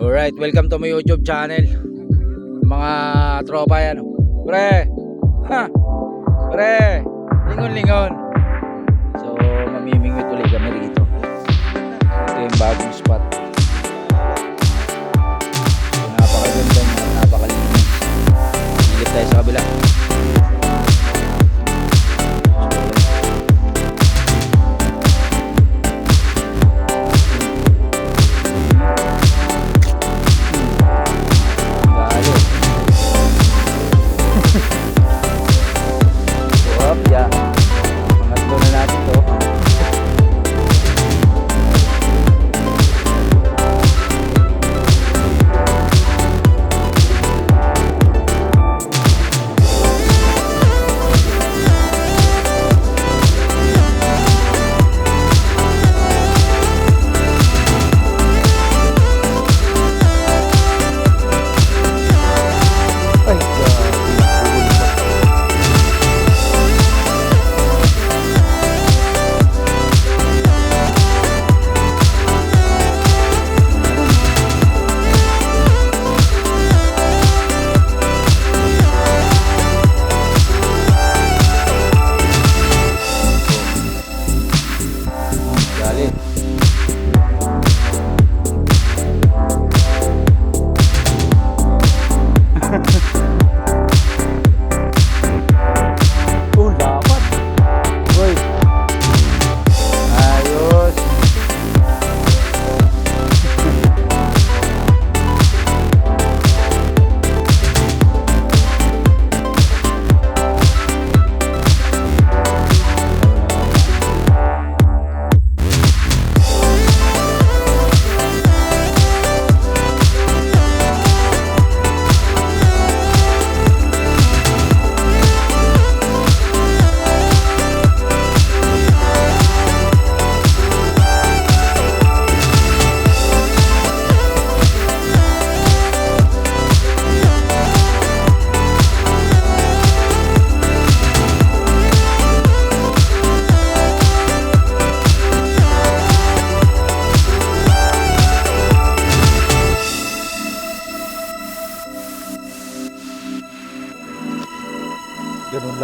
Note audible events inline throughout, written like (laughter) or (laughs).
Alright, welcome to my YouTube channel. Mga tropa yan. Pre! Ha! Pre! Lingon-lingon. So, mamimingwit ulit kami rito. Ito yung bagong spot. Napakaganda niya, napakalinis. Silip tayo sa kabila.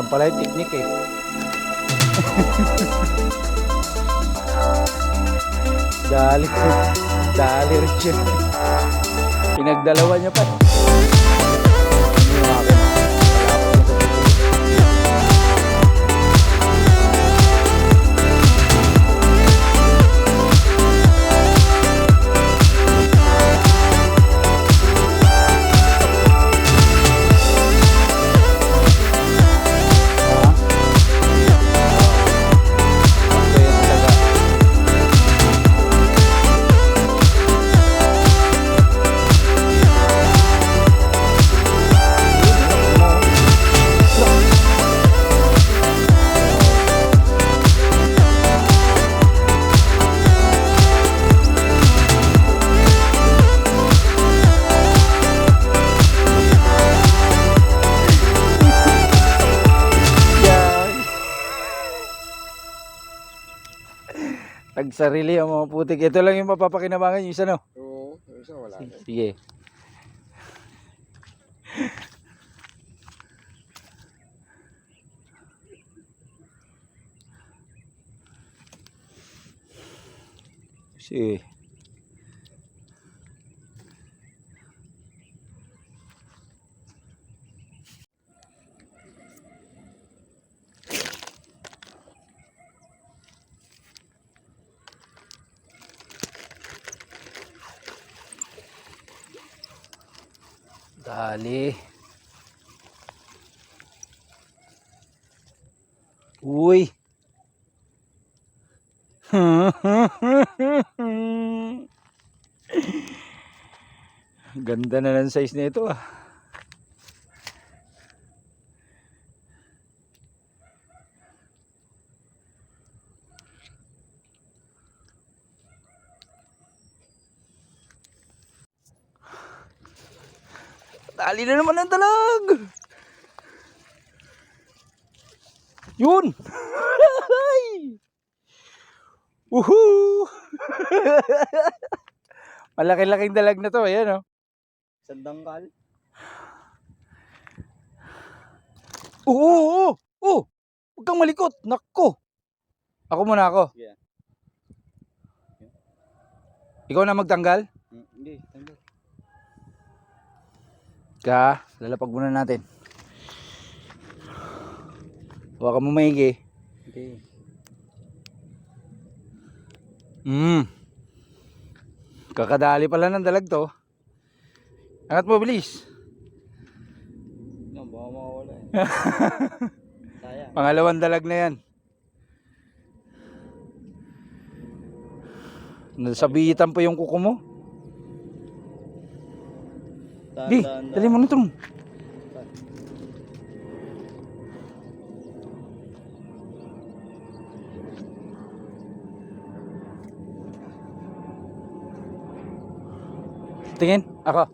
Lang pala yung technique eh. (laughs) Dali. Dali Richard. Pinagdalawa niya pa. Tagsarili ang mga putik. Ito lang yung mapapakinabangan yung isa no. Oo, yung isa wala na. Sige. Sige. Dali. Uy. (laughs) Ganda na ng size nito ah. Dali na naman ang dalag. Yun. Woohoo! (laughs) Malaki-laking dalag na to. Ayan oh. Sandangkal. Oo, oo, oo. Oo. Huwag kang malikot. Nako. Ako muna ako. Yeah. Ikaw na magtanggal? Ka, lalapag muna natin. Huwag mo maigi. Hindi. Hmm. Kakadali pala ng dalag to. Angat mo, bilis. No, baka mawala eh. (laughs) Pangalawang dalag na yan. Nasabitan po yung kuko mo. Dahan, Di, dali mo na itong. Tingin, ako.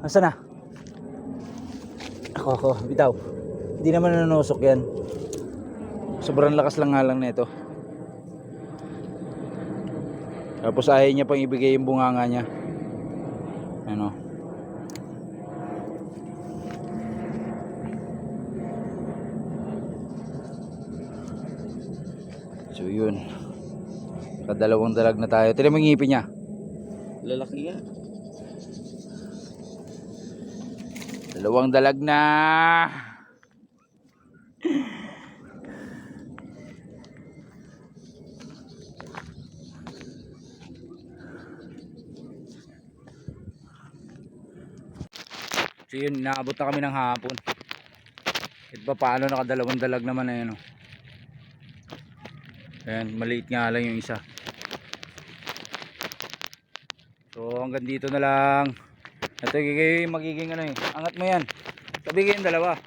Asa na? Ako, ako, bitaw. Hindi naman nanusok yan. Sobrang lakas lang nga lang nito. Tapos ayaw niya pang ibigay yung bunganga niya. Ano? Yun. Kadalawang dalag na tayo. Tignan mo yung ngipin niya. Lalaki nga. Dalawang dalag na. So yun, naabot na kami ng hapon. Kahit pa paano nakadalawang dalag naman na yun. Oh. Ayan, maliit nga lang yung isa. So hanggang dito na lang. Ito magiging ano eh. Angat mo yan. Sabi kayong dalawa.